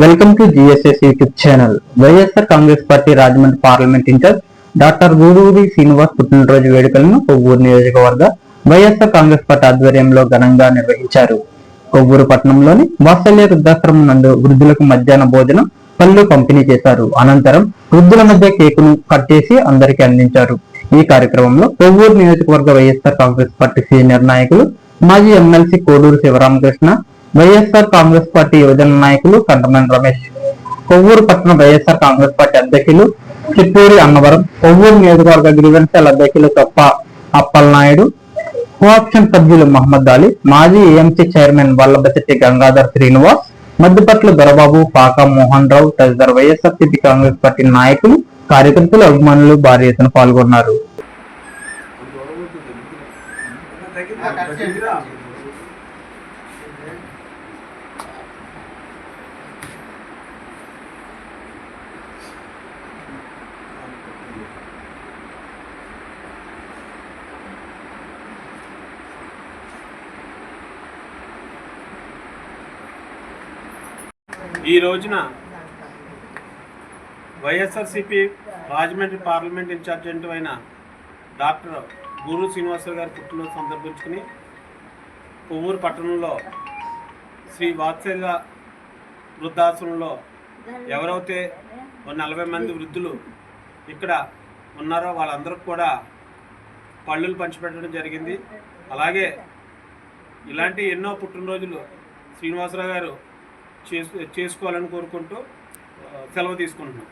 Welcome to GSS YouTube channel YSR Congress party Rajahmundry parliament incharge doctor Guduri Srinivas పుట్టినరోజు వేడుకలను కొవ్వూరు నియోజకవర్గ YSR Congress party ఆధ్వర్యంలో ఘనంగా నిర్వహించారు. కొవ్వూరు పట్టణంలోని వాత్సల్య వృద్ధాశ్రమం నందు వృద్ధులకు మధ్యాహ్న భోజనం పళ్ళు పంపిణీ చేశారు. అనంతరం వృద్ధుల మధ్య కేకును కట్ చేసి అందరికీ అందించారు. ఈ కార్యక్రమంలో కొవ్వూరు నియోజకవర్గ వైఎస్ఆర్ కాంగ్రెస్ పార్టీ సీనియర్ నాయకులు మాజీ MLC Koduru Sivaramakrishna YSR Congress party యువజన నాయకులు కంటమని రమేష్ కొవ్వూరు పట్టణ వైఎస్ఆర్ కాంగ్రెస్ పార్టీ అధ్యక్షులు చిత్తూరి అన్నవరం కొవ్వూరు నియోజకవర్గ గ్రీవెన్సల్ అధ్యక్షులు తప్ప అప్పలనాయుడు కోఆప్షన్ సభ్యులు మహమ్మద్ అలీ మాజీ ఏఎంసీ చైర్మన్ వల్లభశెట్టి గంగాధర్ శ్రీనివాస్ మద్దుపట్ల దొరబాబు పాక మోహన్ రావు తదితర వైఎస్ఆర్సీపీ కాంగ్రెస్ పార్టీ నాయకులు కార్యకర్తలు అభిమానులు భారీ ఎత్తున పాల్గొన్నారు. ఈ రోజున వైఎస్ఆర్సిపి రాజమండ్రి పార్లమెంట్ ఇన్ఛార్జ్ అయిన డాక్టర్ గురు శ్రీనివాసరావు గారి పుట్టినరోజు సందర్భించుకుని కొవ్వూరు పట్టణంలో శ్రీ వాత్సల్య వృద్ధాశ్రమంలో ఎవరైతే నలభై మంది వృద్ధులు ఇక్కడ ఉన్నారో వాళ్ళందరికీ కూడా పళ్ళులు పంచిపెట్టడం జరిగింది. అలాగే ఇలాంటి ఎన్నో పుట్టినరోజులు శ్రీనివాసరావు గారు చేసుకోవాలని కోరుకుంటూ సెలవు తీసుకుంటున్నాం.